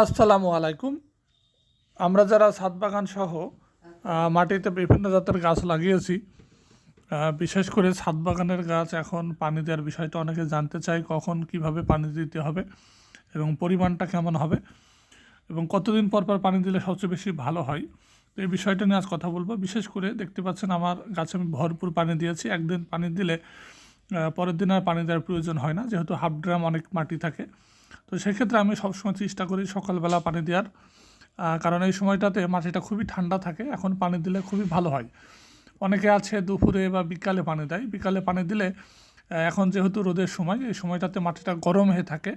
আসসালামু আলাইকুম। আমরা যারা ছাদ বাগান সহ মাটিতে বিভিন্ন জাতের গাছ লাগিয়েছি বিশেষ করে ছাদ বাগানের গাছ, এখন পানি দেওয়ার বিষয়টা অনেকে জানতে চায়, কখন কীভাবে পানি দিতে হবে এবং পরিমাণটা কেমন হবে এবং কতদিন পর পর পানি দিলে সবচেয়ে বেশি ভালো হয়, তো এই বিষয়টা নিয়ে আজ কথা বলব। বিশেষ করে দেখতে পাচ্ছেন আমার গাছে আমি ভরপুর পানি দিয়েছি। একদিন পানি দিলে পরের দিন আর পানি দেওয়ার প্রয়োজন হয় না, যেহেতু হাফ ড্রাম অনেক মাটি থাকে। তো সেক্ষেত্রে আমি সবসময় চেষ্টা করি সকালবেলা পানি দেওয়ার। কারণ এই সময়টাতে মাটিটা খুবই ঠান্ডা থাকে, এখন পানি দিলে খুবই ভালো হয়। অনেকে আছে দুপুরে বা বিকালে পানি দেয়। বিকালে পানি দিলে এখন যেহেতু রোদের সময়, এই সময়টাতে মাটিটা গরম হয়ে থাকে।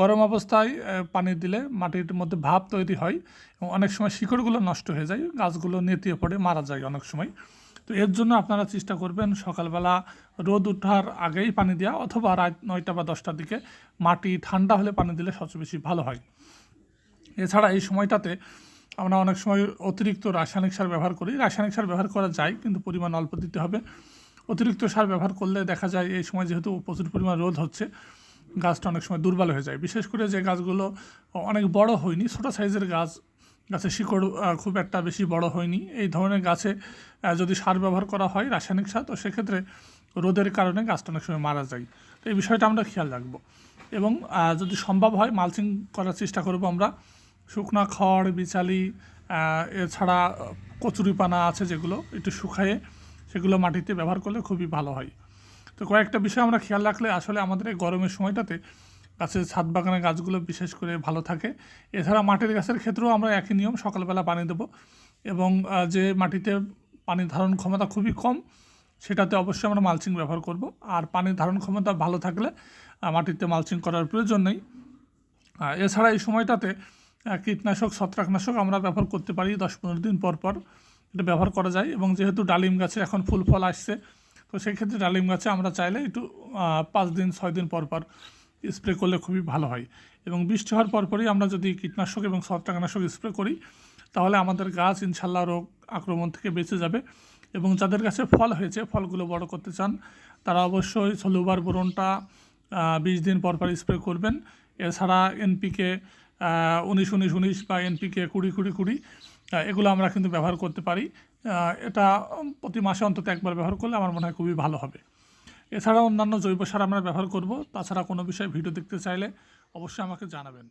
গরম অবস্থায় পানি দিলে মাটির মধ্যে ভাব তৈরি হয় এবং অনেক সময় শিকড়গুলো নষ্ট হয়ে যায়, গাছগুলো নেতিয়ে পড়ে, মারা যায় অনেক সময়। তো এর জন্য আপনারা চেষ্টা করবেন সকালবেলা রোদ ওঠার আগেই পানি দেওয়া অথবা রাত নয়টা বা দশটার দিকে মাটি ঠান্ডা হলে পানি দিলে সবচেয়ে বেশি ভালো হয়। এছাড়া এই সময়টাতে আমরা অনেক সময় অতিরিক্ত রাসায়নিক সার ব্যবহার করি। রাসায়নিক সার ব্যবহার করা যায়, কিন্তু পরিমাণ অল্প দিতে হবে। অতিরিক্ত সার ব্যবহার করলে দেখা যায় এই সময় যেহেতু প্রচুর পরিমাণ রোদ হচ্ছে, গাছটা অনেক সময় দুর্বল হয়ে যায়। বিশেষ করে যে গাছগুলো অনেক বড় হয়নি, ছোটো সাইজের গাছ গাছের শিকড় খুব একটা বেশি বড় হয়নি। এই ধরনের গাছে যদি সার ব্যবহার করা হয় রাসায়নিক সার, তো সেক্ষেত্রে রোদের কারণে গাছটা অনেক সময় মারা যায়। তো এই বিষয়টা আমরা খেয়াল রাখব। এবং যদি সম্ভব হয় মালচিং করার চেষ্টা করব আমরা। শুকনা খড়, বিচালি এছাড়া কচুরিপানা আছে যেগুলো একটু শুকায়ে সেগুলো মাটিতে ব্যবহার করলে খুবই ভালো হয়। তো কয়েকটা বিষয় আমরা খেয়াল রাখলে আসলে আমাদের এই গরমের সময়টাতে গাছের ছাদ বাগানের গাছগুলো বিশেষ করে ভালো থাকে। এছাড়া মাটির গাছের ক্ষেত্রেও আমরা একই নিয়ম সকালবেলা পানি দেবো এবং যে মাটিতে পানি ধারণ ক্ষমতা খুবই কম, সেটাতে অবশ্যই আমরা মালচিং ব্যবহার করব। আর পানির ধারণ ক্ষমতা ভালো থাকলে মাটিতে মালচিং করার প্রয়োজন নেই। এছাড়া এই সময়টাতে কীটনাশক, ছত্রাকনাশক আমরা ব্যবহার করতে পারি দশ পনেরো দিন পর পর। এটা ব্যবহার করা যায় এবং যেহেতু ডালিম গাছে এখন ফুল ফল আসছে, তো সেক্ষেত্রে ডালিম গাছে আমরা চাইলে একটু পাঁচ দিন, ছয় দিন পর পর স্প্রে করলে খুবই ভালো হয়। এবং বৃষ্টি হওয়ার পরপরই আমরা যদি কীটনাশক এবং ছত্রাকনাশক স্প্রে করি, তাহলে আমাদের গাছ ইনশাল্লাহ রোগ আক্রমণ থেকে বেঁচে যাবে। এবং যাদের কাছে ফল হয়েছে, ফলগুলো বড় করতে চান, তারা অবশ্যই সলুবার বোরনটা বিশ দিন পর পর স্প্রে করবেন। এছাড়া এনপিকে উনিশ উনিশ উনিশ বা এনপিকে কুড়ি কুড়ি কুড়ি এগুলো আমরা কিন্তু ব্যবহার করতে পারি। এটা প্রতি মাসে অন্তত একবার ব্যবহার করলে আমার মনে হয় খুবই ভালো হবে। এছাড়া অন্যান্য জৈব সার আমরা ব্যবহার করব। তাছাড়া কোনো বিষয়ে ভিডিও দেখতে চাইলে অবশ্যই আমাকে জানাবেন।